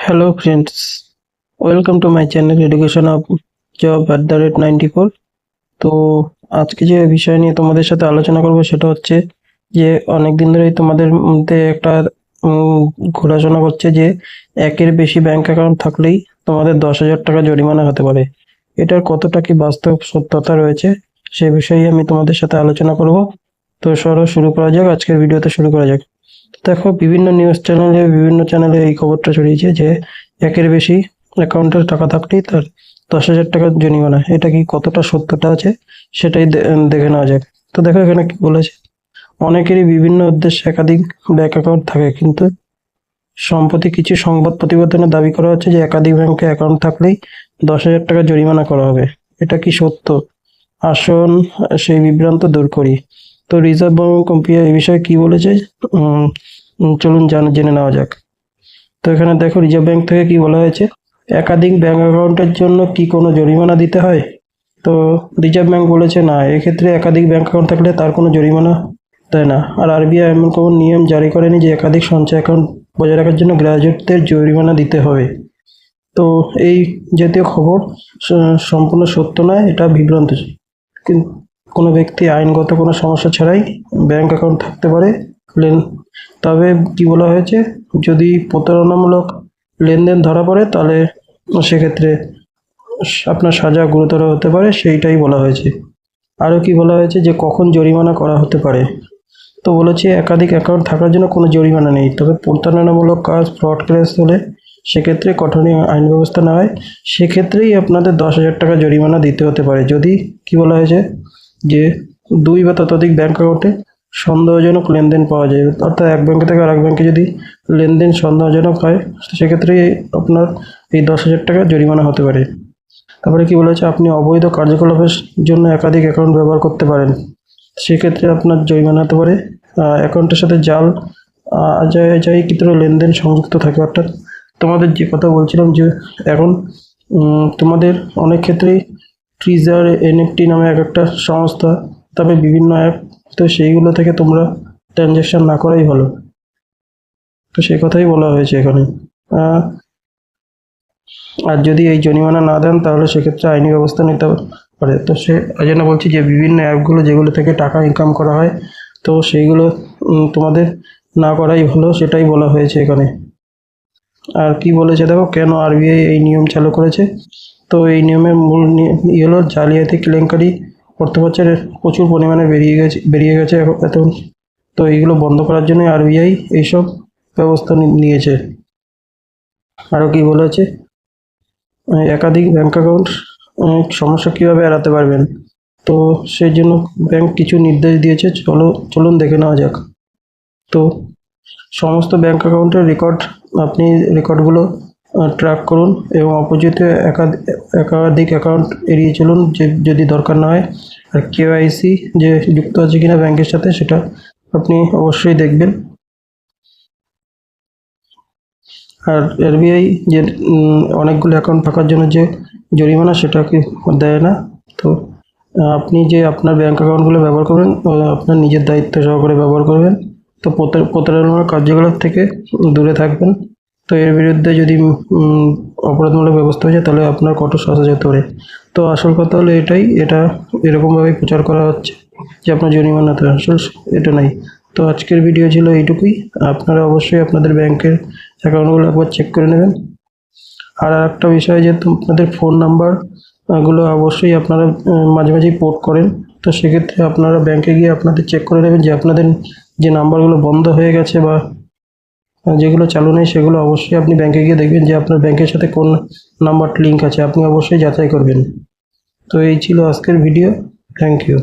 hello, friends. Welcome to my channel, education of job at the rate 94 তো আজকে যে বিষয় নিয়ে তোমাদের সাথে আলোচনা করব সেটা হচ্ছে যে অনেক দিন ধরেই তোমাদের মধ্যে একটা ঘোরাশোনা করছে যে একের বেশি ব্যাংক অ্যাকাউন্ট থাকলেই তোমাদের দশ হাজার টাকা জরিমানা হতে পারে। এটার কতটা কি বাস্তব সত্যতা রয়েছে সে বিষয়ে আমি তোমাদের সাথে আলোচনা করব। তো সরো, শুরু করা যাক। আজকের ভিডিওতে শুরু করা যাক। দেখো, বিভিন্ন নিউজ চ্যানেলে বিভিন্ন চ্যানেলে এই খবরটা ছড়িয়েছে যে একের বেশি অ্যাকাউন্টের টাকা থাকলেই তার দশ হাজার টাকার জরিমানা। এটা কি কতটা সত্যটা আছে? সেটাই দেখে নেওয়া যাক। তো দেখো, এখানে কি বলেছে? অনেকেরই বিভিন্ন উদ্দেশ্যে একাধিক ব্যাংক অ্যাকাউন্ট থাকে, কিন্তু সম্প্রতি কিছু সংবাদ প্রতিবেদনে দাবি করা হচ্ছে যে একাধিক ব্যাংকে অ্যাকাউন্ট থাকলেই দশ হাজার টাকা জরিমানা করা হবে। এটা কি সত্য? আসুন সেই বিভ্রান্ত দূর করি। তো রিজার্ভ ব্যাংক কম্পিয়া এই বিষয়ে কি বলেছে? চলুন জান- জেনে নেওয়া যাক। তো এখানে দেখো, রিজার্ভ ব্যাংক থেকে কি বলা হয়েছে? একাধিক ব্যাঙ্ক অ্যাকাউন্টের জন্য কি কোনো জরিমানা দিতে হয়? তো রিজার্ভ ব্যাঙ্ক বলেছে, না, এক্ষেত্রে একাধিক ব্যাঙ্ক অ্যাকাউন্ট থাকলে তার কোনো জরিমানা দেয় না। আর আরবিআই এমন কোনো নিয়ম জারি করেনি যে একাধিক সঞ্চয় অ্যাকাউন্ট বজায় রাখার জন্য গ্রাহকদের জরিমানা দিতে হবে। তো এই জাতীয় খবর সম্পূর্ণ সত্য নয়, এটা বিভ্রান্ত। কিন্তু কোনো ব্যক্তি আইনগত কোনো সমস্যা ছাড়াই ব্যাংক অ্যাকাউন্ট থাকতে পারে লেন, তবে কি বলা হয়েছে, যদি প্রতারণামূলক লেনদেন ধরা পড়ে, তাহলে সেক্ষেত্রে আপনার সাজা গুরুতর হতে পারে, সেইটাই বলা হয়েছে। আরও কি বলা হয়েছে যে কখন জরিমানা করা হতে পারে? তো বলেছে একাধিক অ্যাকাউন্ট থাকার জন্য কোনো জরিমানা নেই, তবে প্রতারণামূলক কাজ ফ্রড কেস হলে সেক্ষেত্রে কঠোর আইন ব্যবস্থা নেওয়া হয়। সেক্ষেত্রেই আপনাদের দশ হাজার টাকা জরিমানা দিতে হতে পারে। যদি কি বলা হয়েছে? যে দুই বা ততোধিক ব্যাঙ্ক অ্যাকাউন্টে সন্দেহজনক লেনদেন পাওয়া যায়। অর্থাৎ এক ব্যাংকে থেকে আরেক ব্যাঙ্কে যদি লেনদেন সন্দেহজনক হয়, সেক্ষেত্রে আপনার এই দশ হাজার টাকা জরিমানা হতে পারে। তারপরে কি বলেছে? আপনি অবৈধ কার্যকলাপের জন্য একাধিক অ্যাকাউন্ট ব্যবহার করতে পারেন। সেক্ষেত্রে আপনার জরিমানা হতে পারে। অ্যাকাউন্টের সাথে জাল যাই আজাইকৃত লেনদেন সংযুক্ত থাকে। অর্থাৎ তোমাদের যে কথা বলছিলাম যে এখন তোমাদের অনেক ক্ষেত্রেই ট্রিজার এনএফটি নামে এক একটা সংস্থা, তবে বিভিন্ন অ্যাপ তো সেইগুলো থেকে তোমরা ট্রানজ্যাকশান না করাই ভালো। তো সেই কথাই বলা হয়েছে এখানে। আর যদি এই জরিমানা না দেন, তাহলে সেক্ষেত্রে আইনি ব্যবস্থা নিতে পারে। তো সে জন্য বলছি যে বিভিন্ন অ্যাপগুলো যেগুলো থেকে টাকা ইনকাম করা হয়, তো সেইগুলো তোমাদের না করাই ভালো, সেটাই বলা হয়েছে এখানে। আর কি বলেছে দেখো, কেন আরবিআই এই নিয়ম চালু করেছে? তো এই নিয়মের মূল নি- ই হলো জালিয়াতি কেলেঙ্কারি অর্থবছরে প্রচুর পরিমাণে বেরিয়ে গেছে বেরিয়ে গেছে এখন। তো এইগুলো বন্ধ করার জন্য আরবিআই এইসব ব্যবস্থা নিয়েছে। আরও কি বলেছে? একাধিক ব্যাঙ্ক অ্যাকাউন্ট সমস্যা কীভাবে এড়াতে পারবেন? তো সেই জন্য ব্যাংক কিছু নির্দেশ দিয়েছে। চলো, চলুন দেখে নেওয়া যাক। তো সমস্ত ব্যাঙ্ক অ্যাকাউন্টের রেকর্ড, আপনি রেকর্ডগুলো ট্র্যাক করুন এবং অপোজিট একাধিক অ্যাকাউন্ট এড়িয়ে চলুন যে, যদি দরকার না হয়। আর কেওয়াইসি যে যুক্ত আছে কিনা ব্যাংকের সাথে সেটা আপনি অবশ্যই দেখবেন। আর আরবিআই যে অনেকগুলো অ্যাকাউন্ট থাকার জন্য যে জরিমানা সেটা কি দেয় না। তো আপনি যে আপনার ব্যাংক অ্যাকাউন্টগুলো ব্যবহার করবেন আপনার নিজের দায়িত্ব সহকারে ব্যবহার করবেন। তো প্রতার- প্রতারণার কার্যকলাপ থেকে দূরে থাকবেন। তো এর বিরুদ্ধে যদি অপরাধমূলক ব্যবস্থা হয়ে যায়, তাহলে আপনার কঠোর শাস্তি যেতে পারে। তো আসল কথা হলো এটাই, এটা এরকমভাবেই প্রচার করা হচ্ছে যে আপনার জরিমানা তো আসল এটা নাই। তো আজকের ভিডিও ছিল এইটুকুই। আপনারা অবশ্যই আপনাদের ব্যাংকের অ্যাকাউন্টগুলো একবার চেক করে নেবেন। আর একটা বিষয় যে আপনাদের ফোন নাম্বারগুলো অবশ্যই আপনারা মাঝে মাঝেই পোর্ট করেন। তো সেক্ষেত্রে আপনারা ব্যাংকে গিয়ে আপনাদের চেক করে নেবেন যে আপনাদের যে নাম্বারগুলো বন্ধ হয়ে গেছে বা যেগুলো চালু নেই সেগুলো অবশ্যই আপনি ব্যাংকে গিয়ে দেখবেন যে আপনার ব্যাংকের সাথে কোন নাম্বার লিঙ্ক আছে। আপনি অবশ্যই যাচাই করবেন। তো এই ছিল আজকের ভিডিও থ্যাংক ইউ